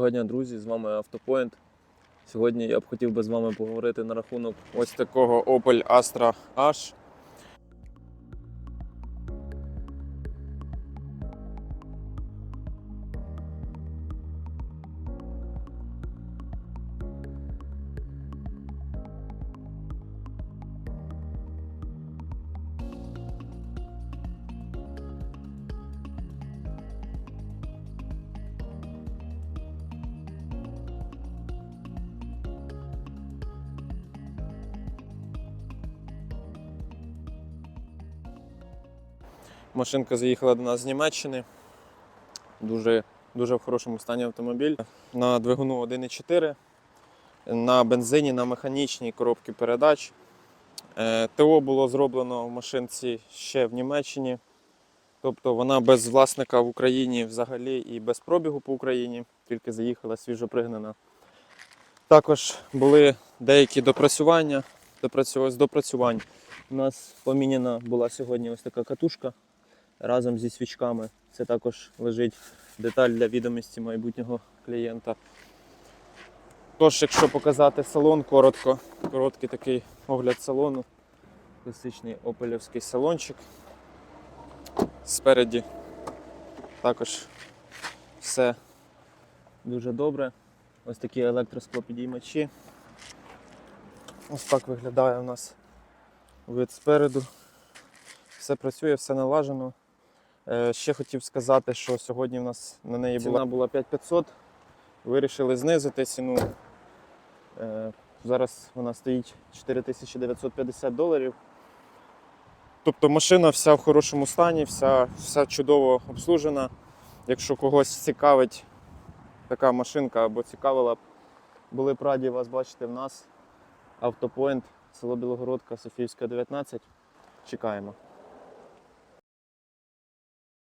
Доброго дня, друзі! З вами Автопоінт. Сьогодні я б хотів би з вами поговорити на рахунок ось такого Opel Astra H. Машинка заїхала до нас з Німеччини. Дуже, дуже в хорошому стані автомобіль. На двигуну 1.4, на бензині, на механічній коробці передач. Е, ТО було зроблено в машинці ще в Німеччині. Тобто вона без власника в Україні взагалі і без пробігу по Україні, тільки заїхала свіжопригнана. Також були деякі допрацювання. Допрацю- З допрацювань у нас поміняна була сьогодні ось така катушка разом зі свічками. Це також лежить деталь для відомості майбутнього клієнта. Тож, якщо показати салон коротко, короткий такий огляд салону, класичний опелівський салончик. Спереді також все дуже добре. Ось такі електросклопідіймачі. Ось так виглядає у нас вид спереду. Все працює, все налажено. Е, Ще хотів сказати, що сьогодні в нас на неї була ціна була 5500. Вирішили знизити ціну. Е, Зараз вона стоїть 4950 доларів. Тобто машина вся в хорошому стані, вся, вся чудово обслужена. Якщо когось цікавить така машинка або цікавила б, були б раді вас бачити в нас. Автопоінт, село Білогородка, Софіївська, 19. Чекаємо.